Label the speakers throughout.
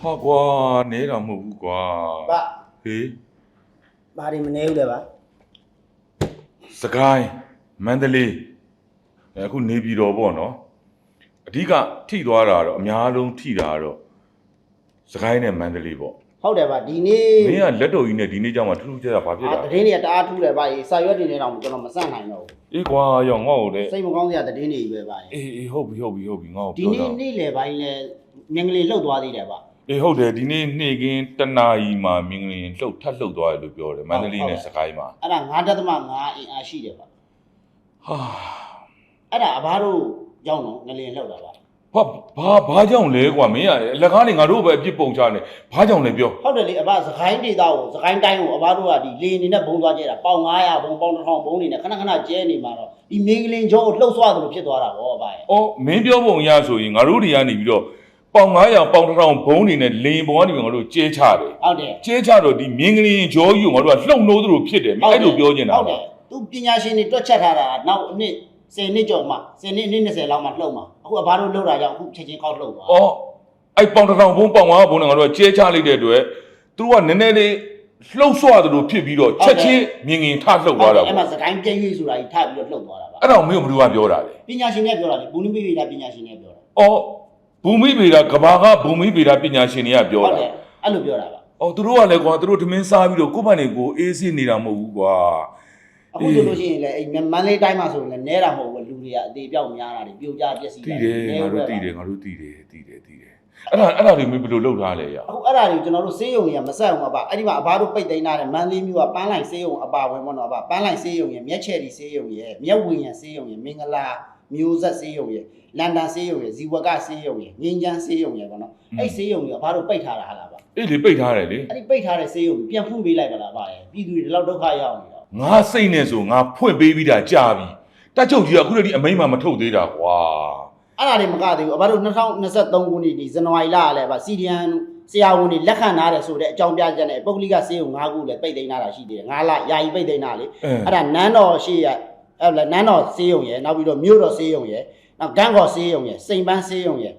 Speaker 1: ဟာကွာနေတော့မဟုတ်ဘူးကွာ
Speaker 2: ဗ
Speaker 1: ဟေး
Speaker 2: ဘာတွေမနေဘူးလေဗ
Speaker 1: စကိုင်းမန္တလေးအဲအခုနေပြည်တော်ပေါ့နော်အဓိကထိသွားတာတော့အများလုံးထိတာတော့စကိုင်းနဲ့မန္တလေးပေါ့
Speaker 2: ဟုတ်တယ်ဗဒီနေ့
Speaker 1: မင်းကလက်တော်ကြီးနဲ့ဒီနေ့ကြောင်မှထူးထူးခြားခြားဘာဖြစ်
Speaker 2: အာ
Speaker 1: တာ
Speaker 2: တည်င်းတွေကတအားထူးတယ်ဗရေစာရွက်တွေနဲ့တော့ကျွန်တော်မစန့်နိုင်တော့
Speaker 1: အေးကွာရောငေါ့ကိုလေ
Speaker 2: ဘူးစိတ်မကောင်းစရာတည်င်းတွေကြီးပဲဗရေ
Speaker 1: အေးအေးဟုတ်ပြီဟုတ်ပြီဟုတ်ပြီငေါ့
Speaker 2: ဒီ
Speaker 1: ကိုပြော
Speaker 2: နေ့
Speaker 1: တာ
Speaker 2: နေ့လေပိုင်းလဲမြင်ကလေးလှုပ်သွားသေးတယ်ဗ
Speaker 1: အေးဟုတ်တယ်ဒီနေ့နေ့ကင်းတနာရီမှာမင်းကလေးလှုပ်ထပ်လှုပ်သွားတယ်လို့ပြောတယ်မန္တလေးနဲ့စကိုင်းမှာ
Speaker 2: အဲ့ဒါ9.5အင်အားရှိတယ်ဗ
Speaker 1: ဟာ
Speaker 2: အဲ့ဒါအဘားတို့ရောက်တော့ငလင်လှုပ်တာဗ
Speaker 1: ဘာဘာဘာကြောင့်လဲကွာမင်းကလက်ကားနေငါတို့ပဲအပြစ်ပုံချနေဘာကြောင့်လဲပြော
Speaker 2: ဟုတ်တယ်လေအဘစကိုင်းဒေတာကိုစကိုင်းတိုင်းကိုအဘတို့ကဒီလေအနေနဲ့ဘုံသွားကြတာပေါင်900ဘုံပေါင်1000ဘုံနေနဲ့ခဏခဏကျဲနေမှာတော့ဒီမင်းကလင်ကျောကိုလှုပ်သွားတယ်လို့ဖြစ်သွားတာဗောဗရေ။
Speaker 1: အော်မင်းပြောပုံရဆိုရင်ငါတို့တွေကနေပြီးတော့ ပေါင်900ပေါင်1000ဘုံနေနဲ့လင်ပုံကနေပြီးငါတို့ကျဲချတယ်
Speaker 2: ဟုတ်တယ်။
Speaker 1: ကျဲချတော့ဒီမြင်းကလေးဂျောကြီးကိုငါတို့ကလှုပ်နိုးသလိုဖြစ်တယ်။မင်းအဲ့လိုပြောနေတာ
Speaker 2: ဟုတ်တယ်သူပညာရှင်တွေတွက်ချက်ထားတာနောက်အနှစ်10နှစ်ကျော်မှ10နှစ်အနှစ်20လောက်မှလှုပ်မှာအခုအဘတို့လှုပ်တာကြောင့်အခုချက်ချင်းကောက်လှုပ်သွား။
Speaker 1: အော်အဲ့ပေါင်1000ဘုံပေါင်900ဘုံနဲ့ငါတို့ကကျဲချလိုက်တဲ့အတွက်သူတို့ကနည်းနည်းလေးလှုပ်ဆွသလိုဖြစ်ပြီးတော့ချက်ချင်းမြင်ငင်ထလှုပ်သွားတာ
Speaker 2: အဲ့
Speaker 1: ပေါ့
Speaker 2: မှာစကိုင်းပြည့်ရွေ့ဆိုတာကြီးထပ်ပြီးတော့လှုပ်သွားတာပါ။
Speaker 1: အဲ့တော့မင်းကဘယ်သူကပြောတာလဲ
Speaker 2: ပညာရှင်တွေပြောတာလေဘူးနိပိပိတာပညာရှင်တွေပြောတာ။
Speaker 1: အော် ဘူမိဗေဒကဘာကဘူမိဗေဒပညာရှင်တွေကပြော
Speaker 2: ဟုတ်
Speaker 1: တာ
Speaker 2: တယ်အဲ့လိုပြောတာပါ။
Speaker 1: အော်သူတို့ကလည်းကွာသူတို့ထမင်းစားပြီးတော့ကိုယ့်ဘာနေကိုအေးဆေးနေတာမဟုတ်ဘူးကွာ။
Speaker 2: အခုဆိုလို့ရှိရင်လည်းအဲ့မန်လေးတိုင်းမှာဆိုရင်လည်းနဲတာမဟုတ်ဘူးလူတွေကအသေးပြောက်များတာတွေပြိုကျပျက်စီး
Speaker 1: တည်
Speaker 2: တာ
Speaker 1: တယ်ငါတို့တည်တယ်ငါတို့တည်တယ်တည်တယ်တည်တယ်အဲ့ဒါအဲ့ဒါတွေမင်းဘယ်လိုလုပ်ထားလဲရ
Speaker 2: အခုအဲ့ဒါတွေကျွန်တော်တို့စေးရုံတွေကမဆက်အောင်ပါအဲ့ဒီမှာအဘတို့ပိတ်သိမ်းထားတဲ့မန်လေးမျိုးကပန်းလိုက်စေးရုံအပါဝင်ပေါ့နော်အဘပန်းလိုက်စေးရုံရဲ့မျက်ချဲဒီစေးရုံရဲ့မျက်ဝင်းရံစေးရုံရဲ့မင်္ဂလာ မျိုးဆက်စေးရုံရဲ့လန်ဒန်စေးရုံရဲ့ဇီဝကစေးရုံရဲ့ငင်းချမ်းစေးရုံရဲ့ပေါ့နော်အဲ့စေးရုံတွေအဘတို့ပိတ်ထားတာဟာလားဗျ
Speaker 1: အေးလေပိတ်ထားတယ်လေ
Speaker 2: အဲ့ဒီပိတ်ထားတဲ့စေးရုံပြန်ဖွင့်ပေးလိုက်ပါလားဗျရဲ့ပြည်သူတွေဒီလောက်ဒုက္ခရောက်နေတော့
Speaker 1: ငါစိတ်နဲ့ဆိုငါဖွင့်ပေးပြီးတာကြာပြီတက်ချုပ်ကြီးကအခုတည်းကအမိမ့်မှမထုတ်သေးတာကွာ
Speaker 2: အဲ့ဒါတွေမကသေးဘူးအဘတို့2023ခုနှစ်ဒီဇန်နဝါရီလကလည်းဗျစီဒီအန်ဆရာဝန်တွေလက်ခံထားတယ်ဆိုတဲ့အကြောင်းပြချက်နဲ့ပုဂ္ဂလိကစေးရုံ၅ခုလည်းပိတ်သိမ်းထားတာရှိသေးတယ်၅လယာယီပိတ်သိမ်းထားလေ
Speaker 1: အဲ
Speaker 2: အဲ့ဒါနန်းတော်ရှိရ အဲ့ဒါနန်းတော်စေးရုံရယ်နောက်ပြီးတော့မြို့တော်စေးရုံရယ်နောက်ဂန်းကော်စေးရုံရယ်စိန်ပန်းစေးရုံရယ်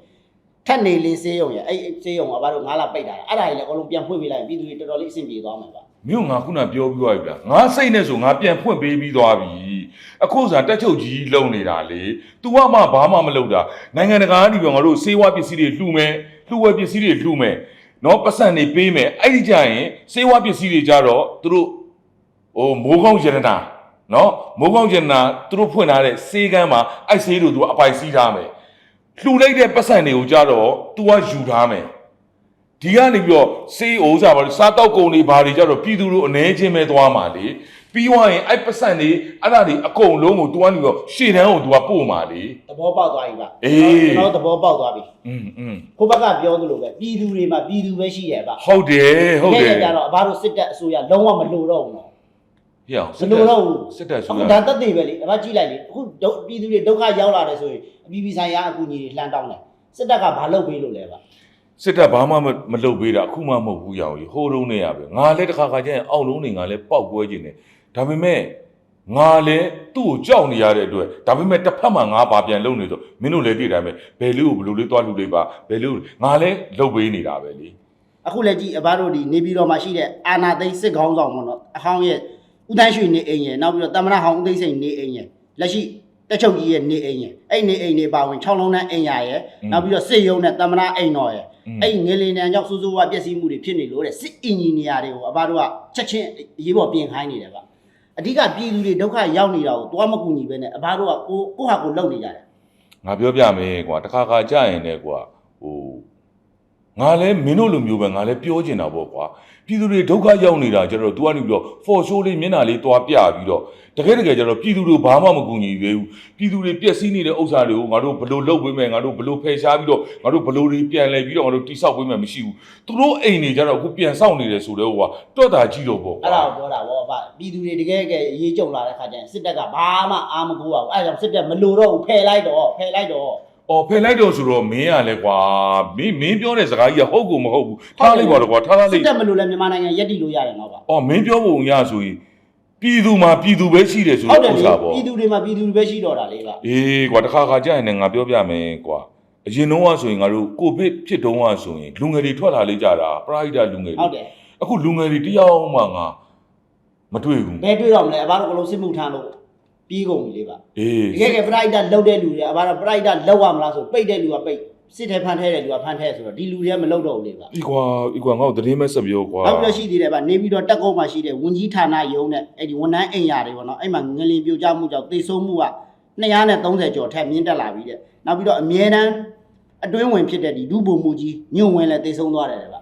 Speaker 2: ထက်နေလင်းစေးရုံရယ်အဲ့အဲ့စေးရုံကဘာလို့ငါးလပိတ်တာလဲအဲ့ဒါကြီးလည်းအကုန်လုံးပြန်ဖွင့်ပေးလိုက်ရင်ပြည်သူတွေတော်တော်လေးအဆင်ပြေသွားမှာပါ
Speaker 1: မြို့ငါခုနပြောပြီးသွားပြီဗျာငါစိတ်နဲ့ဆိုငါပြန်ဖွင့်ပေးပြီးသွားပြီအခုစားတက်ချုပ်ကြီးလုံနေတာလေ तू ကမှဘာမှမလုပ်တာနိုင်ငံတကာကနေပြီးငါတို့စေဝါပစ္စည်းတွေလှူမယ်လှူဝဲပစ္စည်းတွေလှူမယ်နော်ပတ်စံတွေပေးမယ်အဲ့ဒီကြရင်စေဝါပစ္စည်းတွေကြတော့သူတို့ဟိုမိုးကောင်းရတနာ နော်မိုးကောင်းရတနာသူတို့ဖွင့်ထားတဲ့စေကမ်းမှာအဲ့စေးတို့သူကအပိုင်စီးထားမယ် လှူလိုက်တဲ့ပတ်စံတွေကိုကြတော့ तू ကယူထားမယ်ဒီကနေပြီးတော့စေးအိုးစားပါလို့စားတောက်ကုန်တွေဘာတွေကြတော့ပြည်သူတို့အနေချင်းပဲသွားမှာလေပြီးသွားရင်အဲ့ပတ်စံတွေအဲ့ဒါတွေအကုန်လုံးကို तू ကနေပြီးတော့ရှေ့တန်းကို तू ကပို့မှာလေ
Speaker 2: သဘောပေါက်သွားပြီပါ
Speaker 1: အေး
Speaker 2: ကျွန်တော်သဘောပေါက်သွားပြီ
Speaker 1: อืมอืม
Speaker 2: ကိုဘက်ကပြောသလိုပဲပြည်သူတွေမှာပြည်သူပဲရှိတယ်ဗျ
Speaker 1: ဟုတ်တယ်ဟုတ်တယ်
Speaker 2: ကြတော့အဘတို့စစ်တပ်အစိုးရလုံးဝမလိုတော့ဘူးနော်
Speaker 1: ဟေ့အောင်
Speaker 2: မလိုတော့ဘူး
Speaker 1: စစ်တပ်ဆို
Speaker 2: အခု
Speaker 1: ရ
Speaker 2: ဒါတက်သေးပဲလေအဘကြည့်လိုက်လေအခုဒုပြည်သူတွေဒုက္ခရောက်လာတယ်ဆိုရင်အပြည်ပြည်ဆိုင်ရာအကူအညီတွေလှမ်းတောင်းတယ်စစ်တပ်ကဘာလုပ်ပေးလို့လဲဗျ
Speaker 1: စစ်တပ်ဘာမှမမလုပ်ပေးတာအခုမှမဟုတ်ဘူးရောင်ကြီးဟိုးတုံးနေရပဲငါလည်းတစ်ခါခါကျရင်အောက်လုံးနေငါလည်းပောက်ကွဲခြင်းတယ်ဒါပေမဲ့ငါလည်းသူ့ကိုကြောက်နေရတဲ့အတွက်ဒါပေမဲ့တစ်ဖက်မှာငါဘာပြန်လုပ်နေဆိုမင်းတို့လည်းသိတယ်မယ်ဘယ်လေးကိုဘယ်လိုလေးသွားလူလေးပါဘယ်လေးကိုငါလည်းလုပ်ပေးနေတာပဲလေ
Speaker 2: အခုလည်းကြည့်အဘတို့ဒီနေပြည်တော်မှာရှိတဲ့အာနာသိန်းစစ်ခေါင်းဆောင်ပေါ့နော်အဟောင်းရဲ့ ဦးတန်းရွှေနေအိမ်ရဲ့နောက်ပြီးတော့တမရဟောင်းဦးသိန်းစိန်နေအိမ်ရဲ့လက်ရှိတက်ချုပ်ကြီးရဲ့နေအိမ်ရဲ့အဲ့နေအိမ်တွေပါဝင်6လုံးနဲ့အိမ်ရရဲ့နောက်ပြီးတော့စစ်ရုံးနဲ့တမရအိမ်တော်ရဲ့အဲ့ငလင်တန်ကြောင့်စူးစူးဝါပျက်စီးမှုတွေဖြစ်နေလို့တဲ့စစ်အင်ဂျင်နီယာတွေကိုအဘတို့ကချက်ချင်းအရေးပေါ်ပြင်ခိုင်းနေတယ်ဗျအဓိကပြည်သူတွေဒုက္ခရောက်နေတာကိုသွားမကူညီပဲနဲ့အဘတို့ကကိုကိုဟာကိုလုပ်နေကြတယ်
Speaker 1: ငါပြောပြမယ်ကွာတစ်ခါခါကြာရင်လည်းကွာဟို ငါလည်းမင်းတို့လိုမျိုးပဲငါလည်းပြောချင်တာပေါ့ကွာပြည်သူတွေဒုက္ခရောက်နေတာကျတော့ तू ကနေပြီးတော့ for show လေးမျက်နှာလေးတွားပြပြီးတော့တကယ်တကယ်ကျတော့ပြည်သူတို့ဘာမှမကူညီသေးဘူးပြည်သူတွေပျက်စီးနေတဲ့ဥစ္စာတွေကိုငါတို့ဘယ်လိုလုပ်ပေးမယ်ငါတို့ဘယ်လိုဖယ်ရှားပြီးတော့ငါတို့ဘယ်လိုတွေပြန်လဲပြီးတော့ငါတို့တိဆောက်ပေးမယ်မရှိဘူးသူတို့အိမ်တွေကျတော့အခုပြန်ဆောက်နေတယ်ဆိုတော့ကွာတွတ်တာကြည့်တော့ပေါ့ကွာ
Speaker 2: အဲ့ဒါကိုပြောတာဗောဗျပြည်သူတွေတကယ်တကယ်ရေးကြုံလာတဲ့ခါကျရင်စစ်တပ်ကဘာမှအာမကိုးပါဘူးအဲ့ဒါကြောင့်စစ်တပ်မလိုတော့ဘူးဖယ်လိုက်တော့ဖယ်လိုက်တော့
Speaker 1: အော်ဖယ်လိုက်တော့ဆိုတော့မင်းကလည်းကွာမင်းမင်းပြောတဲ့စကားကြီးကဟုတ်ကူမဟုတ်ဘူးထားလိုက်ပါတော့ကွာထားထား
Speaker 2: စစ်
Speaker 1: လိုက်
Speaker 2: တပ်မလိုလဲမြန်မာနိုင်ငံရက်တည်လို့ရတယ်နော်ဗျ
Speaker 1: အော်မင်းပြောပုံရဆိုရင်ပြည်သူမှာပြည်သူပဲရှိတယ်ဆို
Speaker 2: ဟုတ်
Speaker 1: တော့
Speaker 2: တယ်
Speaker 1: ဥစ္လေစာပေါ့
Speaker 2: ပြည်သူတွေမှာပြည်သူတွေပဲရှိတော့တာလေဗျ
Speaker 1: အေးကွာတစ်ခါခါကြာရင်လည်းငါပြောပြမယ်ကွာအရင်တော့ကဆိုရင်ငါတို့ကိုဗစ်ဖြစ်တုန်းကဆိုရင်လူငယ်တွေထွက်လာလေကြတာပရိဒတ်လူငယ်
Speaker 2: ဟုတ်
Speaker 1: တွေ
Speaker 2: တယ်
Speaker 1: အခုလူငယ်တွေတယောက်မှငါမတွေ့ဘူး
Speaker 2: ဘယ်တွေ့တော့မလဲအဘတို့ကလုံးစစ်မှုထမ်းလို့ ပြီးကုန်ပြီလေပါ
Speaker 1: အေး
Speaker 2: တကယ်ကပရိုက်တာလောက်တဲ့လူတွေအဘတော့ပရိုက်တာလောက်ရမလားဆိုပိတ်တဲ့လူကပိတ်စစ်ထဲဖန်ထဲတဲ့လူကဖန်ထဲဆိုတော့ဒီလူတွေကမလောက်တော့ဘူးလေပါ
Speaker 1: ဒီကွာဒီကွာငါ့ကိုသတင်းမဲ့ဆက်ပြောကွာ
Speaker 2: နောက်ပြီးတော့ရှိသေးတယ်ဗျနေပြီးတော့တက်ကုန်းမှာရှိတဲ့ဝန်ကြီးဌာနယုံနဲ့အဲ့ဒီဝန်ထမ်းအိမ်ယာတွေပေါ့နော်အဲ့မှာငလင်ပြိုကျမှုကြောင့်သေဆုံးမှုက230ကျော်ထက်မြင့်တက်လာပြီတဲ့နောက်ပြီးတော့အမြဲတမ်းအတွင်းဝင်ဖြစ်တဲ့ဒီဒုဗိုလ်မှုကြီးညွန့်ဝင်လည်းသေဆုံးသွားတယ်ဗျ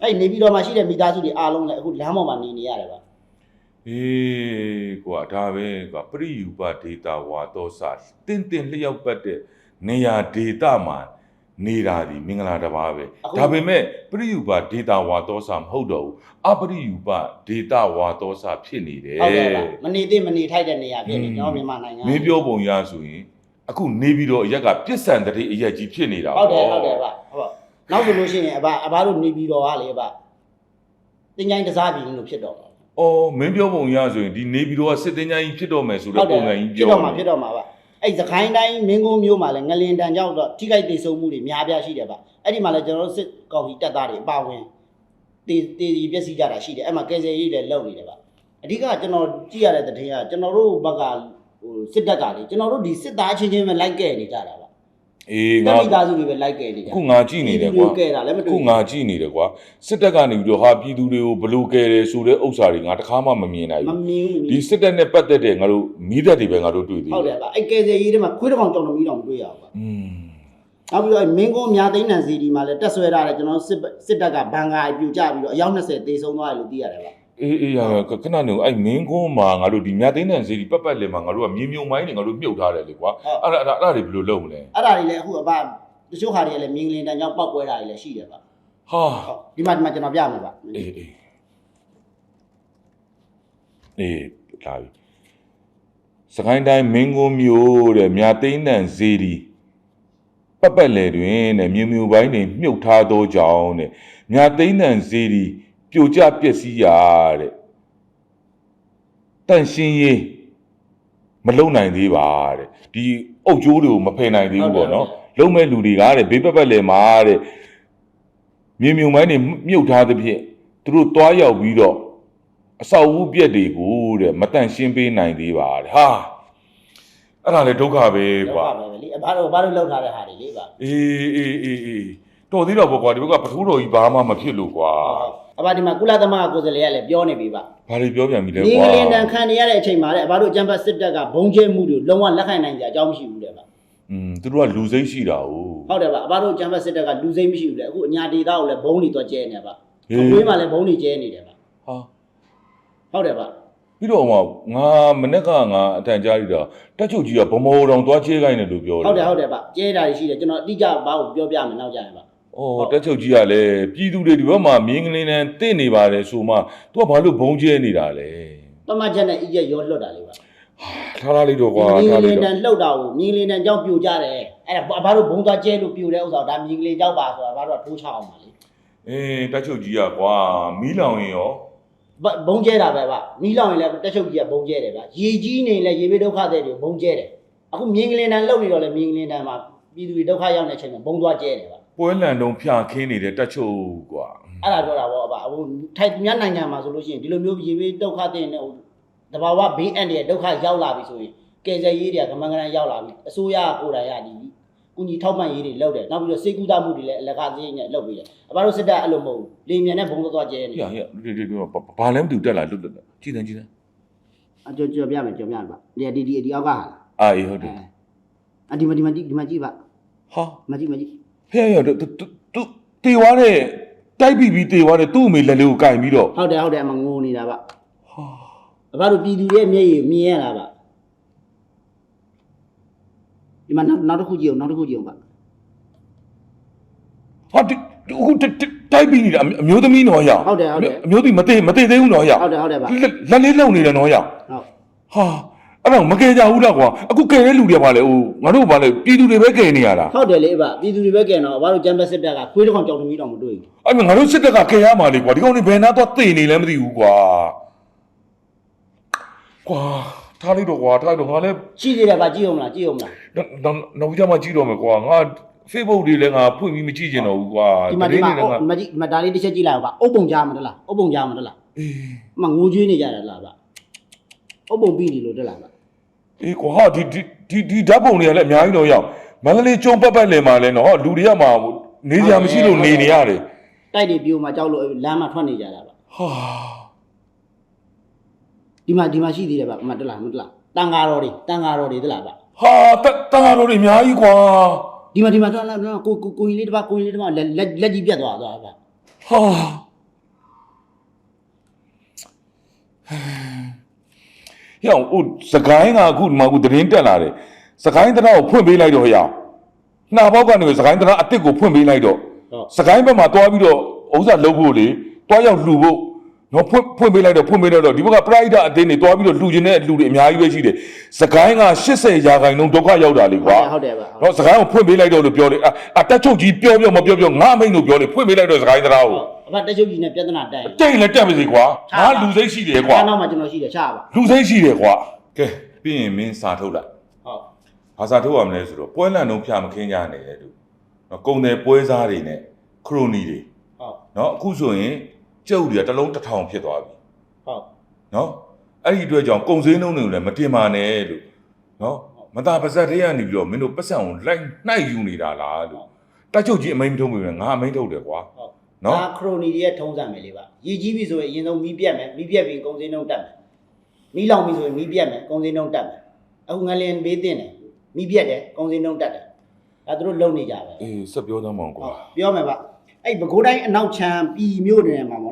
Speaker 2: အဲ့နေပြီးတော့မှရှိတဲ့မိသားစုတွေအားလုံးလည်းအခုလမ်းပေါ်မှာနေနေရတယ်ဗျ
Speaker 1: အေးကွာဒါပဲကွာပရိယူပဒေတာဝါသောစာတင်းတင်းလျှောက်ပတ်တဲ့နေရာဒေတာမှာနေတာဒီမင်္ဂလာတစ်ပါးပဲဒါပေမဲ့ပရိယူပဒေတာဝါသောစာမဟုတ်တော့ဘူးအပရိယူပဒေတာဝါသောစာဖြစ်နေတယ်
Speaker 2: ဟုတ်ကဲ့ဗျမနေသေးမနေထိုက်တဲ့နေရာဖြစ်နေကျွန်တော်မြန်မာနိုင်ငံ
Speaker 1: မင်းပြောပုံရဆိုရင်အခုနေပြီးတော့အရက်ကပြစ်ဆန်တဲ့အရက်ကြီးဖြစ်နေတာ
Speaker 2: ဟုတ်တယ်ဟုတ်တယ်ဗျဟုတ်နောက်ဆိုလို့ရှိရင်အဘအဘတို့နေပြီးတော့ကလေဗျတင်ကြိုင်းတစားပြည်လို့ဖြစ်တော့မှာ။
Speaker 1: အော်မင်းပြောပုံရဆိုရင်ဒီနေပြီးတော့စစ်တင်းကြီးဖြစ်တော့မယ်ဆိုတဲ့ပုံစံကြီး
Speaker 2: ဖြစ်
Speaker 1: ပြော
Speaker 2: တော့မှာဖြစ်တော့မှာဗျအဲ့သခိုင်းတိုင်းမင်းကုန်းမျိုးမှာလည်းငလင်တန်ကြောက်တော့ထိခိုက်ဒေဆုံးမှုတွေများပြားရှိတယ်ဗျအဲ့ဒီမှာလည်းကျွန်တော်တို့စစ်ကောင်စီတပ်သားတွေအပါဝင်တေတေဒီပျက်စီးကြတာရှိတယ်အဲ့မှာကယ်ဆယ်ရေးလည်းလုပ်နေတယ်ဗျအဓိကကျွန်တော်ကြည့်ရတဲ့တဲ့ကကျွန်တော်တို့ဘက်ကဟိုစစ်တပ်ကလေကျွန်တော်တို့ဒီစစ်သားချင်းချင်းပဲလိုက်ကဲနေကြတာဗျ
Speaker 1: အေး
Speaker 2: တ
Speaker 1: ငါ
Speaker 2: မိသားစုတွေပဲလိုက်ကဲနေကြ
Speaker 1: အခုငါကြည့်နေတယ်ကွာ
Speaker 2: ကဲတာလည်းမ။တွေ့
Speaker 1: အခုငါကြည့်နေတယ်ကွာစစ်တပ်ကနေပြီးတော့ဟာပြည်သူတွေကိုဘလို့ကယ်တယ်ဆိုတဲ့ဥစ္စာတွေငါတခါမှမမြင်နိုင်
Speaker 2: မ
Speaker 1: ဘူး
Speaker 2: မြင်ဘူး။
Speaker 1: ဒီစစ်တပ်နဲ့ပတ်သက်တဲ့ငါတို့မိသက်တွေပဲငါတို့တွေ့သေး
Speaker 2: ဟုတ်တယ်ဗျအဲ့ကယ်ဆယ်ရေးတွေမှာခွေးတစ်ကောင်ကြောင်တမီးတောင်မတွေ့ရဘူးဗျ။
Speaker 1: อืม
Speaker 2: နောက်ပြီးတော့မင်းကုန်းအများသိန်းနံစီဒီမှာလည်းတက်ဆွဲထားတယ်ကျွန်တော်စစ်စစ်တပ်ကဘန်ကာပြူကြပြီးတော့အယောက်20သေဆုံးသွားတယ်လို့သိရတယ်ဗျ
Speaker 1: အေးအေးရရခဏနေအဲ့မင်းကုန်းမှာငါတို့ဒီမြတ်သိန်းတန်စီဒီပတ်ပတ်လည်မှာငါတို့ကမြေမြုံမိုင်းတွေငါတို့မြုပ်ထားတယ်လေကွာ။အဲ့ဒါအဲ့ဒါအဲ့ဒါတွေဘယ်လိုလုပ်မလဲ
Speaker 2: အဲ့ဒါတွေလည်းအခုအဘတချို့ဟာတွေလည်းမြင်းကလင်တန်ကြောင့်ပောက်ကွဲတာတွေလည်းရှိတယ်ဗျ။
Speaker 1: ဟာ
Speaker 2: ဟုတ်ဒီမှာဒီမှာကျွန်တော်ပြမယ်ဗျ
Speaker 1: အေးအေးအေးလာပြီစကိုင်းတိုင်းမင်းကုန်းမြို့တဲ့မြသိန်းတန်ဇေဒီပတ်ပတ်လေတွင်တဲ့မြေမြူပိုင်းတွေမြုပ်ထားသောကြောင့်တဲ့မြသိန်းတန်ဇေဒီ ပြိုကျပျက်စီးရာတဲ့တန့်ရှင်းရေးမလုံနိုင်သေးပါတဲ့ဒီအုတ်ကျိုးတွေကိုမဖယ်နိုင်သေးဘူးပေါ့နော်လုံမဲ့လူတွေကတဲ့ဘေးပတ်ပတ်လေမှာတဲ့မြေမြုံမိုင်းတွေမြုပ်ထားသဖြင့်သူတို့တွားရောက်ပြီးတော့အဆောက်အဦပြက်တွေကိုတဲ့မတန့်ရှင်းပေးနိုင်သေးပါတဲ့ဟာအဲ့ဒါလေဒုက္ခပဲ
Speaker 2: လောက်
Speaker 1: ကွာ
Speaker 2: ပါပဲလေအဘတို့အဘတို့လောက်ထားတဲ့ဟာတွေလေဗျ
Speaker 1: အေးအေးအေးအေးတော်သေးတော့ပေါ့ကွာဒီဘက်ကပထိုးတော်ကြီးဘာမှမဖြစ်လို့ကွာ
Speaker 2: အဘဒီမှာကုလသမဂ္ဂကိုယ်စားလှယ်ကလည်းပြောနေပြီဗျ
Speaker 1: ဘာတွေပြောပြန်ပြီလဲ
Speaker 2: မြင်း
Speaker 1: ကွာ
Speaker 2: ကလင်တန်ခံနေရတဲ့အချိန်မှာလည်းအဘတို့အကြံဖတ်စစ်တပ်ကဘုံကျဲမှုတွေလုံးဝလက်ခံနိုင်ကြအကြောင်းမရှိဘူးတဲ့ဗျ
Speaker 1: อืมသူတို့ကလူစိတ်ရှိတာ哦
Speaker 2: ဟုတ်တယ်ဗျအဘတို့ကျမ်းဖတ်စစ်တပ်ကလူစိမ့်မရှိဘူးလေအခုအညာဒေတာကိုလည်းဘုံတွေတော့ကျဲနေဗျ
Speaker 1: ဟေး
Speaker 2: အကွေးမှာလည်းဘုံတွေကျဲနေတယ်ဗျ
Speaker 1: ဟာ
Speaker 2: ဟုတ်တယ်ဗျ
Speaker 1: ပြီးတော့မှငါမနေ့ကငါအတန်ကြားရတာတက်ချုပ်ကြီးကဗမောတော်သွားချေးခိုင်းတယ်လို့ပြောတယ်
Speaker 2: ဟုတ်တယ်ဟုတ်တယ်ဗျကျဲတာတွေရှိတယ်ကျွန်တော်အတိအကျဘာကိုပြောပြမယ်နောက်ကြရင်ဗျ ။
Speaker 1: အော်တက်ချုပ်ကြီးကလည်းပြည်သူတွေဒီဘက်မှာမြင်းကလေးနဲ့တင့်နေပါတယ်ဆိုမှ तू ကဘာလို့ဘုံကျဲနေတာလဲ
Speaker 2: တမတ်ချက်နဲ့အကြီးရောလွတ်တာလေဗျ။
Speaker 1: ထားထားလိုက်တော့ကွာ
Speaker 2: မြင်း
Speaker 1: ထား
Speaker 2: က
Speaker 1: လိုက်
Speaker 2: လေးတ
Speaker 1: တော့
Speaker 2: န်လှုပ်တာကိုမြင်းကလေးတန်ကြောက်ပြိုကြတယ်အဲ့ဒါဘာလို့ဘုံသွားကျဲလို့ပြိုတဲ့ဥစ္စာဒါမြင်းကလေးကြောက်ပါဆိုတာဘာလို့ထိုးချအောင်ပါလေ
Speaker 1: အေးတက်ချုပ်ကြီးကကွာမီးလောင်ရင်ရော
Speaker 2: ဘုံကျဲတာပဲဗျမီးလောင်ရင်လည်းတက်ချုပ်ကြီးကဘုံကျဲတယ်ဗျရေကြီးနေလည်းရေဘေးဒုက္ခတဲ့တွေဘုံကျဲတယ်အခုမြင်းကလေးတန်လှုပ်နေတော့လည်းမြင်းကလေးတန်မှာပြည်သူတွေဒုက္ခရောက်နေတဲ့အချိန်မှာဘုံသွားကျဲတယ်ဗျ
Speaker 1: ပွဲလန်တုံးဖြာခင်းနေတဲ့တက်ချုပ်ကွာ
Speaker 2: အဲ့ဒါပြောတာပေါ့အဘဟိုထိုက်မြတ်နိုင်ငံမှာဆိုလို့ရှိရင်ဒီလိုမျိုးရေဘေးဒုက္ခတဲ့နဲ့ဟိုတဘာဝဘေးအန္တရာယ်ဒုက္ခရောက်လာပြီဆိုရင်ကယ်ဆယ်ရေးတွေကကမန်ကရန်ရောက်လာပြီအစိုးရကိုယ်တိုင်ရဒီကုညီထောက်ပံ့ရေးတွေလုပ်တယ်နောက်ပြီးတော့စေကူတာမှုတွေလည်းအလကားစည်းနဲ့လုပ်ပြီးတယ်အဘတို့စစ်တပ်အဲ့လိုမဟုတ်ဘူးလေမြန်နဲ့ဘုံသွားသွားကျဲနေ။
Speaker 1: ဟေ့ဟေ့ဒီဒီဒီဘာလဲမသိဘူးတက်လာလွတ်လွတ်ကြည်တယ်ကြည်တယ်
Speaker 2: အကြောကြောပြမယ်ကြောပြမယ်ပါဒီဒီဒီဒီအောက်ကဟာ။
Speaker 1: အာအေးဟုတ်တယ်
Speaker 2: အဒီမဒီမကြည့်ဒီမကြည့်ပါ။
Speaker 1: ဟာ
Speaker 2: မကြည့်မကြည့်
Speaker 1: ဟဲ့ဟဲ့တူတူတေဝါတဲ့တိုက်ပြီးပြီးတေဝါတဲ့သူ့အမေလက်လေးကိုကင်ပြီးတော့
Speaker 2: ဟုတ်တယ်ဟုတ်တယ်အမငိုနေတာပါ
Speaker 1: ဟာ
Speaker 2: အဘတို့ပြည်သူတွေရဲ့မျက်ရည်မြင်ရတာပါဒီမှာနောက်နောက်တစ်ခုကြည့်အောင်နောက်တစ်ခုကြည့်အောင်ပါ
Speaker 1: ဟာဒီဟိုတိုက်ပြီးနေတာအမျိုးသမီးနော်ရအောင်
Speaker 2: ဟုတ်တယ်ဟုတ်တယ်
Speaker 1: အမျိုးသမီးမသေးမသေးသေးဘူးနော်ရအောင်
Speaker 2: ဟုတ်တယ်ဟုတ်တယ်ပါ
Speaker 1: လက်လေးလုံနေတယ်နော်ရအောင်
Speaker 2: ဟုတ်
Speaker 1: ဟာ အဲ့တော့မကယ်ကြဘူးလားကွာအခုကယ်တဲ့လူတွေကဘာလဲဟိုငါတို့ဘာလဲပြည်သူတွေပဲကယ်နေရတာ
Speaker 2: ဟုတ်တယ်လေအဘပြည်သူတွေပဲကဲတော့ဘာလို့ဂျမ်ဘတ်စစ်တပ်ကခွေးတစ်ကောင်ကြောင်သမီးတောင်မတွေ့ဘူး
Speaker 1: အဲ့မငါတို့စစ်တပ်ကကယ်ရမှာလေကွာဒီကောင်တွေဘယ်နာတော့သိနေလဲမသိဘူးကွာကွာတထားလိုက်တော့ကွာထားလိုက်တော့ငါလည်း
Speaker 2: ရှိသေးတယ်ဗျကြည့်အောင်မလားကြည့်အောင်မလား
Speaker 1: နောက်နောက်ကြမှာကြည့်တော့မယ်ကွာငါ Facebook တွေလည်းငါဖွင့်ပြီးမကြည့်ကျင်တော့ဘူးကွာ
Speaker 2: ဒီမှာဒီမှာ
Speaker 1: သတင်းတွေလည်းငါ
Speaker 2: မကြည့်မဒါလေးတစ်ချက်ကြည့်လိုက်အောင်ဗျအုပ်ပုံကြားမှာတလားအုပ်ပုံကြားမှာတလား
Speaker 1: အေး
Speaker 2: အမငိုကြွေးနေကြတယ်လားဗျအုပ်ပုံပြီးနေလို့တက်လားဗျ
Speaker 1: အေးကွာဒီဒီဒီဒီဓာတ်ပုံတွေကလည်းအများကြီးတော့ရောက်မန္တလေးကျုံပတ်ပတ်လည်မှာလဲနော်လူတွေကမှနေကြမရှိလို့နေနေရတယ်
Speaker 2: တိုက်တွေပြိုမှာကြောက်လို့လမ်းမှာထွက်နေကြတာဗျ
Speaker 1: ဟာ
Speaker 2: ဒီမှာဒီမှာရှိသေးတယ်ဗျအမတက်လားမတက်လားတန်ဃာတော်တွေတန်ဃာတော်တွေတက်လားဗျ
Speaker 1: ဟာတတန်တော်တွေအများကြီးကွာ
Speaker 2: ဒီမှာဒီမှာတော့လာကိုကိုကိုကြီးလေးတစ်ပါးကိုကြီးလေးတစ်ပါးလက်လက်လက်ကြီးပြတ်သွားသွားဗျ
Speaker 1: ဟာ ဟဲ့ဟိုစကိုင်းကအခုဒီမှာအခုသတင်းတက်လာတယ်စကိုင်းတရားကိုဖွင့်ပေးလိုက်တော့ဟဲ့နှာပေါက်ကနေစကိုင်းတရားအစ်စ်ကိုဖွင့်ပေးလိုက်တော့
Speaker 2: ဟုတ်
Speaker 1: စကိုင်းဘက်မှာတွားပြီးတော့ဥစ္စာလုပ်ဖို့လေတွားရောက်လှူဖို့ နော်ဖွင့်ဖွင့်ပေးလိုက်တော့ဖွင့်ပေးလိုက်တော့ဒီဘက်ကပရိုက်တာအတင်းတွေတွားပြီးတော့လှူခြင်းတဲ့လူတွေအများကြီးပဲရှိတယ်စကိုင်းက80ရာခိုင်နှုန်းဒုက္ခရောက်တာလေကွာ
Speaker 2: ဟုတ်တယ်ဗျ
Speaker 1: နော်စကိုင်းကိုဖွင့်ပေးလိုက်တော့လို့ပြောတယ်အအတက်ချုပ်ကြီးပြောပြောမပြောပြောငါအမိန်လို့ပြောလေဖွင့်ပေးလိုက်တော့စကိုင်းတရားကို
Speaker 2: အမတက်ချုပ်ကြီးနဲ့ပြဿနာတက်ရင်
Speaker 1: တိတ်လည်းတက်ပါစေကွာငါလူစိတ်ရှိတယ်ကွာ
Speaker 2: အဲ့နောက်မှာကျွန်တော်ရှိတယ်ရှာပါ
Speaker 1: လူစိတ်ရှိတယ်ကွာကဲပြီးရင်မင်းစာထုတ်လိုက်
Speaker 2: ဟုတ်
Speaker 1: ဘာစာထုတ်ရမလဲဆိုတော့ပွဲလန့်လုံးဖျားမခင်းကြနဲ့တဲ့သူနော်ကုံတယ်ပွဲစားတွေနဲ့ခရိုနီတွေ
Speaker 2: ဟုတ်
Speaker 1: နော်အခုဆိုရင် ကျုပ်တွေကတစ်လုံးတစ်ထောင်ဖြစ်သွားပြီ
Speaker 2: ဟုတ်
Speaker 1: နော်အဲ့ဒီအတွက်ကြောင့်ကုံစင်းလုံးတွေကိုလည်းမတင်ပါနဲ့လို့နော်မသားပါဇက်တွေကနေပြီးတော့မင်းတို့ပတ်စံကိုလိုက်နှိုက်ယူနေတာလားလို့တက်ချုပ်ကြီးအမိန်မထုံးပြီငါအမိန်ထုတ်တယ်ကွာ
Speaker 2: ဟုတ်
Speaker 1: နော်
Speaker 2: ဒါခရိုနီတွေရဲ့ထုံးစံပဲလေပါရည်ကြီးပြီဆိုရင်အရင်ဆုံးမီးပြက်မယ်မီးပြက်ပြီးကုန်းစင်းနှုံးတက်မယ်မီးလောင်ပြီဆိုရင်မီးပြက်မယ်ကုန်းစင်းနှုံးတက်မယ်အခုငလင်ဘေးတင်တယ်မီးပြက်တယ်ကုန်းစင်းနှုံးတက်တယ်ဒါသူတို့လုံနေကြပဲ
Speaker 1: အေးဆက်ပြောသမ်းပါအောင်ကွာ
Speaker 2: ဟုတ်ပြောမယ်ဗျအဲ့ဘကိုးတိုင်းအနောက်ချမ်းပြည်မြို့နယ်မှာပေါ့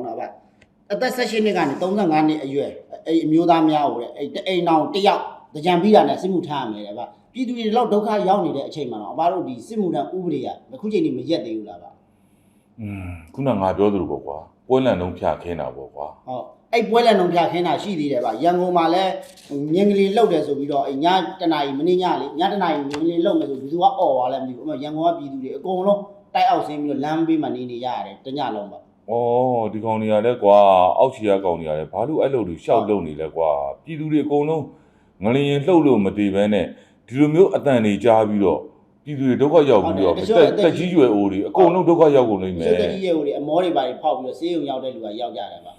Speaker 2: နော်ဗျ အသက်16နှစ်ကနေ35နှစ်အရွယ်အဲ့အမျိုးသားများကိုတဲ့အဲ့တအိမ်အောင်တစ်ယောက်ကြံပြီးတာနဲ့စစ်မှုထမ်းရမယ်တဲ့ဗျပြည်သူတွေတော့ဒုက္ခရောက်နေတဲ့အချိန်မှာတော့အဘတို့ဒီစစ်မှုထမ်းဥပဒေကအခုချိန်ကြီးမရက်သေးဘူးလားဗျ
Speaker 1: อืมခုနငါပြောသလိုပေါ့ကွာပွဲလန့်လုံးဖျားခင်းတာပေါ့ကွာ
Speaker 2: ဟုတ်အဲ့ပွဲလက်လုံးပြခင်းတာရှိသေးတယ်ဗျရန်ကုန်မှာလည်းမြင်းကလေးလှုပ်တယ်ဆိုပြီးတော့အဲ့ညတနာရီမင်းညလေညတနာရီမြင်းကလေးလှုပ်မယ်ဆိုဘယ်သူကអော်သွားလဲမသိဘူးအမရန်ကုန်ကပြည်သူတွေအကုန်လုံးတိုက်အောက်ဆင်းပြီးတော့လမ်းဘေးမှာနေနေရတယ်တညလုံးပါ
Speaker 1: ဩဒီကောင်တွေကလည်းကွာအောက်ချီရကောင်တွေကလည်းဘာလို့အဲ့လိုတွေရှောက်လုံနေလဲကွာပြည်သူတွေအကုန်လုံးငလျင်လှုပ်လို့မတည်ဘဲနဲ့ဒီလိုမျိုးအတန်တွေကြားပြီးတော့ပြည်သူတွေဒုက္ခရောက်ပြီးတော့တက်တက်ကြီးရွယ်အိုတွေအကုန်လုံးဒုက္ခရောက်ကုန်နေမယ်
Speaker 2: စိတ်တကြီးရဲ့ဟိုတွေအမောတွေပါတွေဖောက်ပြီးတော့ဆေးရုံရောက်တဲ့လူကရောက်ကြတယ်ဗျ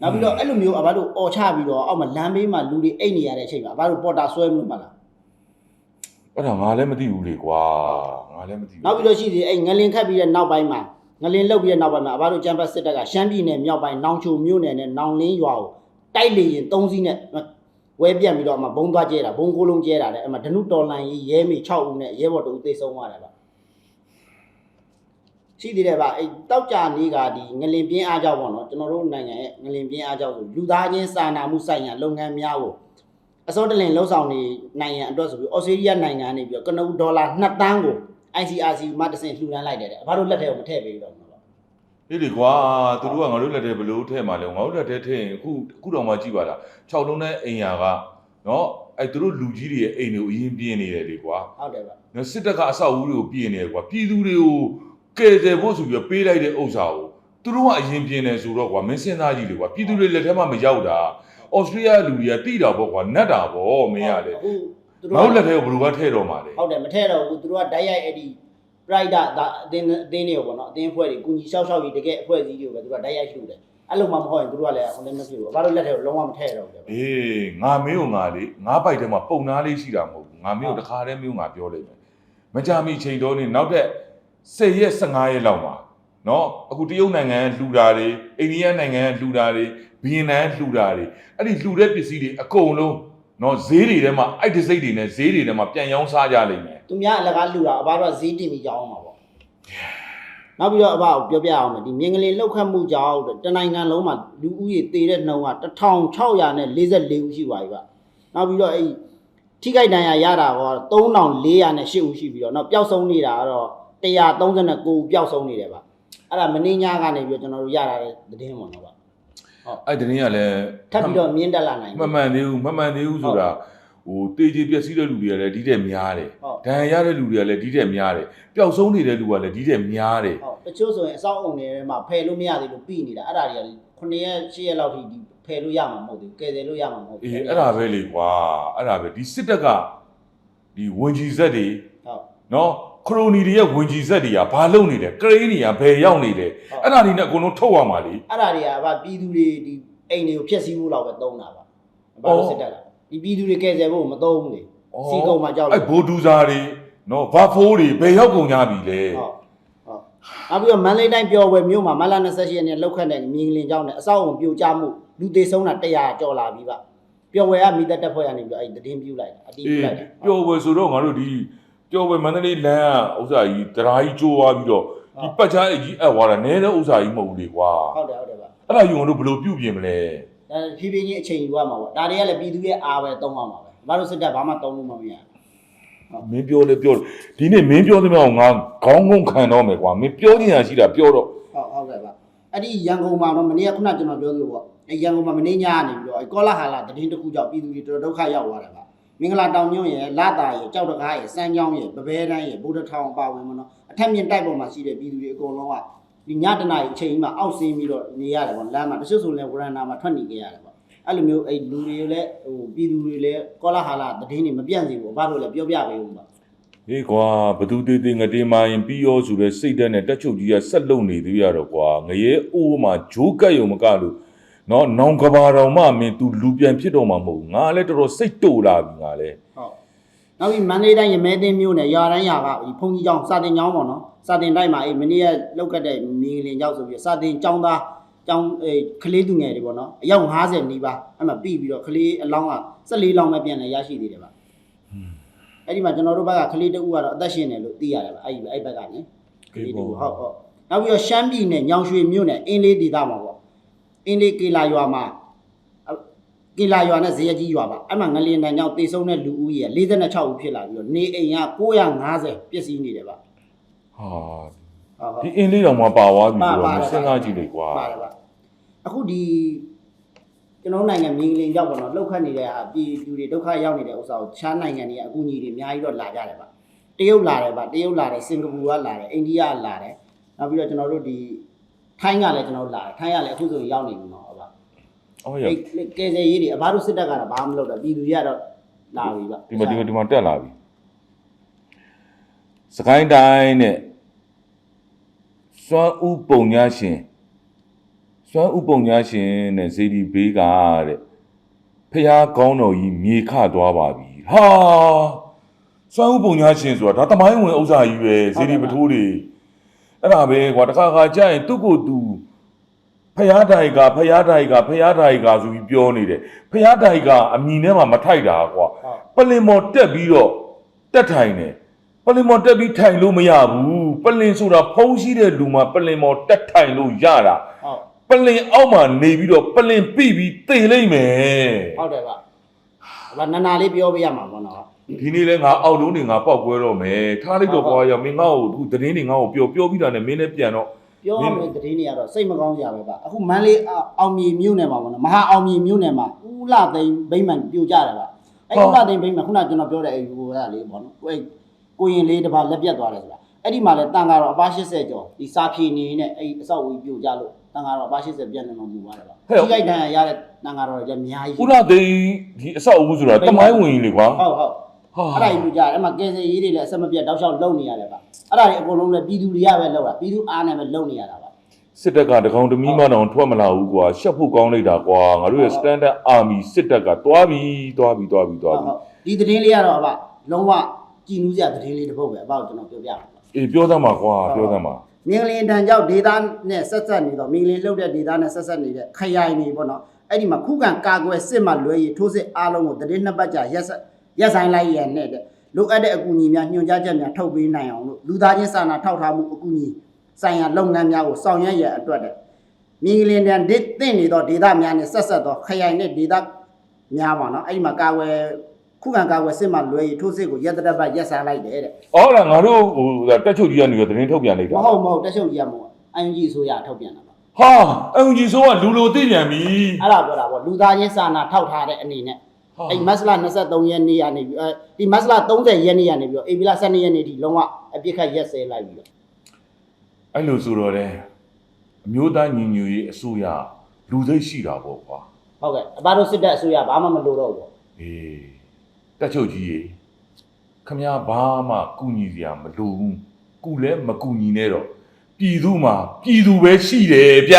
Speaker 2: နောက်ပြီးတော့အဲ့လိုမျိုးအဘတို့អော်ချပြီးတော့အောက်မှာလမ်းဘေးမှာလူတွေအိတ်နေရတဲ့အချိန်မှာအဘတို့ပေါ်တာဆွဲမလို့မလား
Speaker 1: အဲ့ဒါငါလည်းမသိဘူးလေကွာငါလည်းမသိဘူး
Speaker 2: နောက်ပြီးတော့ရှိသေးတယ်အဲ့ငလင်ခတ်ပြီးတဲ့နောက်ပိုင်းမှာ ငလင်လှုပ်ပြီးတဲ့နောက်ပိုင်းမှာအဘတို့ကျမ်းပတ်စစ်တပ်ကရှမ်းပြည်နယ်မြောက်ပိုင်းနောင်ချိုမြို့နယ်နဲ့နောင်လင်းရွာကိုတိုက်လေရင်၃စီးနဲ့ဝဲပြန့်ပြီးတော့အမှဘုံသွားကျဲတာဘုံကိုလုံးကျဲတာတဲ့အဲ့မှာဒနုတော်လန်ကြီးရဲမေ6ဦးနဲ့ရဲဘော်2ဦးသေဆုံးသွားတယ်ဗျရှိသေးတယ်ဗျအဲ့တောက်ကြနေ့ကဒီငလင်ပြင်းအားကြောင့်ပေါ့နော်ကျွန်တော်တို့နိုင်ငံရဲ့ငလင်ပြင်းအားကြောင့်ဆိုလူသားချင်းစာနာမှုဆိုင်ရာလုပ်ငန်းများကိုအစောတလင်လှုပ်ဆောင်နေနိုင်ငံအတွက်ဆိုပြီးဩစတြေးလျနိုင်ငံနေပြီးတော့ကနဦးဒေါ်လာ2တန်းကို ICRC မှတစ်ဆင့်လှူဒန်းလိုက်တယ်တဲ့ဘာလို့လက်ထဲကိုမထည့်ပေးတော့ဘူးနော်
Speaker 1: ဟေးလေကွာသူတို့ကငါတို့လက်ထဲဘလို့ထဲမှာလဲငါတို့လက်ထဲထည့်ရင်အခုအခုတော့မှကြည့်ပါလား6လုံးနဲ့အိမ်ယာကနော်အဲ့သူတို့လူကြီးတွေရဲ့အိမ်တွေကိုအရင်ပြင်းနေတယ်လေကွာ
Speaker 2: ဟုတ်တယ်ဗျ
Speaker 1: နော်စစ်တပ်ကအဆောက်အဦတွေကိုပြင်နေတယ်ကွာပြည်သူတွေကိုကယ်ဆယ်ဖို့ဆိုပြီးတော့ပေးလိုက်တဲ့ဥစ္စာကိုသူတို့ကအရင်ပြင်တယ်ဆိုတော့ကွာမင်းစဉ်းစားကြည့်လေကွာပြည်သူတွေလက်ထဲမှာမရောက်တာဩစတြေးလျလူတွေကတိတာပေါ့ကွာနတ်တာပေါ့မင်းရတယ်
Speaker 2: အခု သူ
Speaker 1: ငါ
Speaker 2: တို့
Speaker 1: တို့လက်ထဲကိုဘယ်လိုကထည့်တော့မှာလဲ
Speaker 2: ဟုတ်တယ်မထည့်တော့ဘူးသူတို့ကဓာတ်ရိုက်အဲ့ဒီ pride ဒါအတင်းအတင်းတွေကိုပေါ့နော်အတင်းအဖွဲ့တွေကုညီရှောက်ရှောက်ကြီးတကယ်အဖွဲ့အစည်းတွေကိုပဲသူတို့ကဓာတ်ရိုက်လှူတယ်အဲ့လိုမှမဟုတ်ရင်သူတို့ကလည်း online မဖြစ်ဘူးဘာလို့လက်ထဲကိုလုံးဝမထည့်တော့ဘူးလေ
Speaker 1: အေးငါမင်းကိုငါလေငါပိုက်ထဲမှာပုံနာလေးရှိတာမဟုတ်ဘူးငါမင်းကိုတခါတည်းမျိုးငါပြောလိုက်မယ်မကြမီချိန်တော်နေနောက်တဲ့10ရက်15ရက်လောက်မှာနော်အခုတရုတ်နိုင်ငံကလှူတာတွေအိန္ဒိယနိုင်ငံကလှူတာတွေဗီယက်နမ်ကလှူတာတွေအဲ့ဒီလှူတဲ့ပစ္စည်းတွေအကုန်လုံး နော်ဈေးတွေထဲမှာအိုက်တစိတ်တွေနဲ့ဈေးတွေထဲမှာပြန်ရောင်းစားကြလိမ့်မယ်
Speaker 2: သူများအလကားလှူတာအဘတို့ကဈေးတင်ပြီးကြောင်းအောင်ပါပေါ့နောက်ပြီးတော့အဘကိုပြောပြအောင်မယ်ဒီမြင်းကလေးလောက်ခတ်မှုကြောင့်တနိုင်ငံလုံးမှာလူဦးရေတေတဲ့နှုန်းက1644ဦးရှိပါပြီဗျနောက်ပြီးတော့အဲ့ထိခိုက်ဒဏ်ရာရတာက3408ဦးရှိပြီးတော့နောက်ပျောက်ဆုံးနေတာကတော့139ဦးပျောက်ဆုံးနေတယ်ဗျအဲ့ဒါမင်းညကနေပြီးတော့ကျွန်တော်တို့ရတာတဲ့သတင်းပေါ့နော်ဗျ
Speaker 1: အဲ့ဒီနေ့ကလည်း
Speaker 2: ထပ်ပြီးတော့မြင်းတက်လာနိုင်
Speaker 1: မမှန်သေးဘူးမမှန်သေးဘူးဆိုတာဟိုတေးကြီးပျက်စီးတဲ့လူတွေကလည်းဒီတဲ့များတယ်
Speaker 2: ဟုတ်
Speaker 1: ဒဏ်ရာရတဲ့လူတွေကလည်းဒီတဲ့များတယ်ပျောက်ဆုံးနေတဲ့လူကလည်းဒီတဲ့များတယ်
Speaker 2: ဟုတ်တချို့ဆိုရင်အစောက်အုံတွေထဲမှာဖယ်လို့မရသေးလို့ပြီးနေတာအဲ့ဒါတွေက9ရက်10ရက်လောက်ထိဒီဖဖယ်လို့ရမှာမဟုတ်ဘူးကယ်တယ်လို့ရမှာမဟုတ်ဘူး
Speaker 1: အေးအဲ့ဒါပဲလေကွာအဲ့ဒါပဲဒီစစ်တပ်ကဒီဝင်ကြီးဇက်တွေ
Speaker 2: ဟုတ်
Speaker 1: နော် ခရိုနီတွေရဲ့ဝင်ကြီးဇက်တွေကဘာလုပ်နေလဲကရိန်းတွေကဘယ်ရောက်နေလဲအဲ့ဒါတွေနဲ့အကုန်လုံးထုတ်ရမှာလေ
Speaker 2: အဲ့ဒါတွေကဗာပြည်သူတွေဒီအိမ်တွေကိုဖျက်ဆီးဖို့လောက်ပဲသုံးတာပါဘာလို့စစ်တက်တာဒီပြည်သူတွေကယ်ဆယ်ဖို့မသုံးဘူးလေစီကုံမှာကြောက်
Speaker 1: အဲ့ဘိုးဒူဇာတွေနော်ဘာဖိုးတွေဘယ်ရောက်ကုန်ကြပြီလဲ
Speaker 2: ဟုတ်ဟုတ်နောက်ပြီးတော့မန္တလေးတိုင်းပျော်ဝယ်မြို့မှာမလ28ရက်နေ့လောက်ခတ်တဲ့မြင်းကလင်ကျောင်းနဲ့အဆောက်အုံပြိုကျမှုလူသေးဆုံးတာ100ကျော်လာပြီပါပျော်ဝယ်ကမိသက်တက်ဖွဲ့ရနေပြီးတော့အဲ့ဒီသတင်းပြုလိုက်တာအတီး
Speaker 1: အေး
Speaker 2: ပြုလိုက်တာ
Speaker 1: ပျော်ဝယ်ဆိုတော့ငါတို့ဒီ ပျော်ဝယ်မန္တလေးလမ်းကဥစ္စာကြီးတရာကြီးကျိုးသွားပြီးတော့ဒီပတ်ချားအကြီးအပ်သွားတာနဲတဲ့ဥစ္စာကြီးမဟုတ်ဘူးလေကွာ
Speaker 2: ဟုတ်တယ်ဟုတ်တယ်ပါ
Speaker 1: အဲ့ဒါယူငါတို့ဘယ်လိုပြုပြင်မလဲ
Speaker 2: ဒါဖြည်းဖြည်းချင်းအချိန်ယူရမှာပေါ့ဒါတွေကလည်းပြည်သူရဲ့အားပဲသုံးရမှာပဲဘာလို့စစ်တပ်ဘာမှသုံးလို့မမရ
Speaker 1: မင်းပြောလေပြောလေဒီနေ့မင်းပြောသမျှကိုငါခေါင်းငုံခံတော့မယ်ကွာမင်းပြောချင်တာရှိတာပြောတော့
Speaker 2: ဟုတ်ဟုတ်ကဲ့ပါအဲ့ဒီရန်ကုန်မှာတော့မနေ့ကခုနကျွန်တော်ပြောသလိုပေါ့အဲ့ရန်ကုန်မှာမနေ့ညကနေပြီးတော့အဲ့ကောလာဟာလာတည်င်းတစ်ခုကြောင့်ပြည်သူတွေတော်တော်ဒုက္ခရောက်သွားတယ်ပါ မင်္ဂလာတောင်ညွန့်ရဲ့လာတာရဲ့ကြောက်တကားရဲ့စမ်းချောင်းရဲ့ပပဲတန်းရဲ့ဗုဒ္ဓထောင်ပါဝင်မနော်အထက်မြင့်တိုက်ပေါ်မှာရှိတဲ့ပြည်သူတွေအကုန်လုံးကဒီညတနာရီအချိန်ကြီးမှာအောက်ဆင်းပြီးတော့နေရတယ်ပေါ့လမ်းမှာတချို့ဆိုလည်းဝရန်နာမှာထွက်နေကြရတယ်ပေါ့အဲ့လိုမျိုးအဲ့လူတွေလည်းဟိုပြည်သူတွေလည်းကောလာဟာလာတည်င်းတွေမပြန့်စေဘူးဘာလို့လဲပြောပြပေးဦးပါ
Speaker 1: ဟေးကွာဘသူသေးသေးငတင်းမိုင်းပြီးရောဆိုတဲ့စိတ်ဓာတ်နဲ့တက်ချုပ်ကြီးကဆက်လုံနေသေးရတော့ကွာငရဲအိုးမှာဂျိုးကက်ယုံမကလို့ နော်နောင်ကဘာတော်မှမင်း तू လူပြန်ဖြစ်တော့မှာမဟုတ်ဘူးငါလည်းတော်တော်စိတ်တူလာပြီငါလည်း
Speaker 2: ဟုတ်နောက်ပြီးမန္တလေးတိုင်းရမဲသိန်းမြို့နယ်ရာတိုင်းရာကဒီဖုန်ကြီးကျောင်းစာတင်ကျောင်းပေါ့နော်စာတင်တိုက်မှာအေးမနေ့ကလောက်ကတဲ့မြင်းကလေးကျောင်းဆိုပြီးစာတင်ကျောင်းသားကျောင်းအေးကလေးသူငယ်တွေပေါ့နော်အယောက်50နီးပါးအဲ့မှာပြီးပြီးတော့ကလေးအလောင်းက14လောင်းပဲပြန်လဲရရှိသေးတယ်ဗျအဲ့ဒီမှာကျွန်တော်တို့ဘက်ကကလေးတဦးကတော့အသက်ရှင်တယ်လို့သိရတယ်ဗျအဲ့ဒီအဲ့ဘက်ကနိကလေးတဦးဟုတ်ဟုတ်နောက်ပြီးတော့ရှမ်းပြည်နယ်ညောင်ရွှေမြို့နယ်အင်းလေးဒေသမှာပေါ့ အင်းလေးကေလာရွာမှာကီလာရွာနဲ့ဇေယျကြီးရွာပါအဲ့မှာငလျင်တန်ကြောင့်တေဆုံးတဲ့လူဦးရေ46ဦးဖြစ်လာပြီးတော့နေအိမ်က950ပြည့်စည်နေတယ်ဗျ
Speaker 1: ဟာ
Speaker 2: ဟုတ်ဟုတ်
Speaker 1: ဒီအင်းလေးတော်မှာပါသွားပြီ
Speaker 2: ပါ
Speaker 1: ဆို
Speaker 2: ပါ
Speaker 1: တော့စဉ်းစားကြည့်လိုက်ကွာ
Speaker 2: ပါတယ်ဗျအခုဒီကျွန်တော်တို့နိုင်ငံမြင်းကလေးရောက်ပေါ့နော်လှုပ်ခတ်နေတဲ့ဟာပြည်သူတွေဒုက္ခရောက်နေတဲ့ဥစ္စာကိုတခြားနိုင်ငံတွေကအကူအညီတွေအများကြီးတော့လာကြတယ်ဗျတရုတ်လာတယ်ဗျတရုတ်လာတယ်စင်ကာပူကလာတယ်အိန္ဒိယကလာတယ်နောက်ပြီးတော့ကျွန်တော်တို့ဒီ ထိုင်းကလည်းကျွန်တော်တို့လာတယ်ထိုင်းကလည်းအခုဆိုရင်ရောက်နေပြီမှာဗျ
Speaker 1: အော်ရ
Speaker 2: အဲ့ကဲဆယ်ရေးတွေအဘတို့စစ်တပ်ကတော့ဘာမှမလုပ်တော့ပြည်သူတွေကတော့လာပြီဗျ
Speaker 1: ဒီမှာဒီမှာဒီမှာတက်လာပြီစကိုင်းတိုင်းနဲ့စွမ်းဥပုံညာရှင်စွမ်းဥပုံညာရှင်နဲ့ဇေဒီဘေးကတဲ့ဖះကောင်းတော်ကြီးမြေခသွားပါပြီဟာစွမ်းဥပုံညာရှင်ဆိုတာဒါတမိုင်းဝင်ဥစ္စာကြီးပဲဇေဒီပထိုးတွေ အဲ့ဒါပဲကွာတခါခါကြာရင်သူ့ကိုယ်သူဖះတိုင်ကဖះတိုင်ကဖះတိုင်ကဆိုပြီးပြောနေတယ်ဖះတိုင်ကအမီနဲ့မှမထိုက်တာကွာ
Speaker 2: ဟုတ်
Speaker 1: ပလင်မော်တက်ပြီးတော့တက်ထိုင်တယ်ပလင်မော်တက်ပြီးထိုင်လို့မရဘူးပလင်ဆိုတာဖုံးရှိတဲ့လူမှာပလင်မော်တက်ထိုင်လို့ရတာ
Speaker 2: ဟုတ်
Speaker 1: ပလင်အောက်မှာနေပြီးတော့ပလင်ပြိပြီးသေလိုက်မယ်
Speaker 2: ဟုတ်တယ်ဗျ။ဘာနာနာလေးပြောပြရမှာပေါ့နော်
Speaker 1: ဒီနေ့လဲငါအောက်လုံးနေငါပောက်ကွဲတော့မယ်ထားလိုက်တော့ကွာရမင်းငါ့ကိုအခုသတင်းတွေငါ့ကိုပြောပြောပြီးတာနဲ့မင်းလည်းပြန်တော့။
Speaker 2: ပြောရမယ့်သတင်းတွေကတော့စိတ်မကောင်းကြပဲဗျ။အခုမန်းလေးအောက်အောင်မြေမြို့နယ်မှာပေါ့နော်။မဟာအောင်မြေမြို့နယ်မှာဦးလာသိန်းဗိမ့်မှန်ပြိုကြတယ်ဗျ။အဲ့ဦးလာသိန်းဗိမ့်မှန်ခုနကျွန်တော်ပြောတဲ့အဲ့ဟိုကလေးပေါ့နော်။ကိုယ်ကိုရင်လေးတစ်ပါးလက်ပြတ်သွားတယ်ဆိုတာ။အဲ့ဒီမှာလဲတန်ကားတော့အပါ80ကျော်ဒီစာဖြေနေနဲ့အဲ့အဆောက်အဦပြိုကြလို့တန်ကားတော့အပါ80ပြတ်နေမှမူပါတယ်ဗျ။ဒီလိုက်တန်ရတဲ့တန်ကားတော့လည်းအများကြီး
Speaker 1: ဥလာသိန်းဒီအဆောက်အဦဆိုတာတမိုင်းဝင်ကြီးလေကွာ
Speaker 2: ဟုတ်ဟုတ်
Speaker 1: ဟာ
Speaker 2: အဲ့ဒါကြီးပြကြတယ်အဲ့မှာကယ်ဆယ်ရေးတွေလည်းအဆက်မပြတ်တောက်လျှောက်လုံနေရတယ်ဗျအဲ့ဒါတွေအကုန်လုံးလည်းပြည်သူတွေကပဲလုံတာပြည်သူအားနဲ့ပဲလုံနေရတာဗျ
Speaker 1: စစ်တပ်ကတကောင်တမီးမတောင်ထွက်မလာဘူးကွာရှက်ဖို့ကောင်းလိုက်တာကွာငါတို့ရဲ့ standard army စစ်တပ်ကတွားပြီတွားပြီတွားပြီတွားပြီ
Speaker 2: ဒီသတင်းလေးကတော့ဗျလုံးဝကြည်နူးစရာသတင်းလေးတစ်ပုဒ်ပဲအပေါ့ကျွန်တော်ပြောပြပါမယ်
Speaker 1: အေးပြောသမှာကွာပြောသမှာ
Speaker 2: မင်္ဂလင်တန်ကြောင့်ဒေတာနဲ့ဆက်ဆက်နေတော့မင်္ဂလင်လှုပ်တဲ့ဒေတာနဲ့ဆက်ဆက်နေတဲ့ခရိုင်နေပေါ့နော်အဲ့ဒီမှာခုခံကာကွယ်စစ်မှလွဲရီထိုးစစ်အားလုံးကိုသတင်းနှစ်ပတ်ကြာရက်ဆက် ရက်ဆိုင်လိုက်ရတဲ့တဲ့လိုအပ်တဲ့အကူအညီများညွှန်ကြားချက်များထုတ်ပေးနိုင်အောင်လို့လူသားချင်းစာနာထောက်ထားမှုအကူအညီဆိုင်ရာလုပ်ငန်းများကိုဆောင်ရွက်ရန်အတွက်တဲ့မြင်းကလေးတန်ဒစ်တင့်နေတော့ဒေသများနဲ့ဆက်ဆက်တော့ခရိုင်နဲ့ဒေသများပါနော်အဲ့ဒီမှာကာဝယ်ခုခံကာဝယ်စစ်မှလွယ်ရီထိုးစစ်ကိုရက်တရက်ပတ်ရက်စားလိုက်တယ်တဲ့။
Speaker 1: အော်လားငါတို့ဟိုတက်ချုပ်ကြီးကနေပြီးသတင်းထုတ်ပြန်လိုက်
Speaker 2: မ
Speaker 1: တာ
Speaker 2: ဟုတ်မဟုတ်တက်ချုပ်ကြီးကမဟုတ်အန်ဂျီဆိုရထုတ်ပြန်တာပါ။
Speaker 1: ဟာအန်ဂျီဆိုကလူလိုသိပြန်ပြီ
Speaker 2: အဲ့ဒါပြောတာပေါ့လူသားချင်းစာနာထောက်ထားတဲ့အနေနဲ့။
Speaker 1: ဟာ
Speaker 2: အဲ့မတ်လ23ရက်နေ့ကနေပြီးအဲဒီမတ်လ30ရက်နေ့ကနေပြီးတော့အေဗီလာ12ရက်နေ့ထိလုံးဝအပြစ်ခတ်ရက်စဲလိုက်ပြီးတော့
Speaker 1: အဲ့လိုဆိုတော့လေအမျိုးသားညီညွတ်ရေးအစိုးရလူစိတ်ရှိတာပေါ့ကွာ
Speaker 2: ဟုဟုတ်ကဲ့အဘတို့စစ်တပ်အစိုးရဘာမှမလိုတော့ဘူးပေါ့
Speaker 1: အေးတက်ချုပ်ကြီးရေခမရဘာမှကုညီစရာမလိုဘူးကုလည်းမကုညီနဲ့တော့ပြည်သူမှာပြည်သူပဲရှိတယ်ဗျ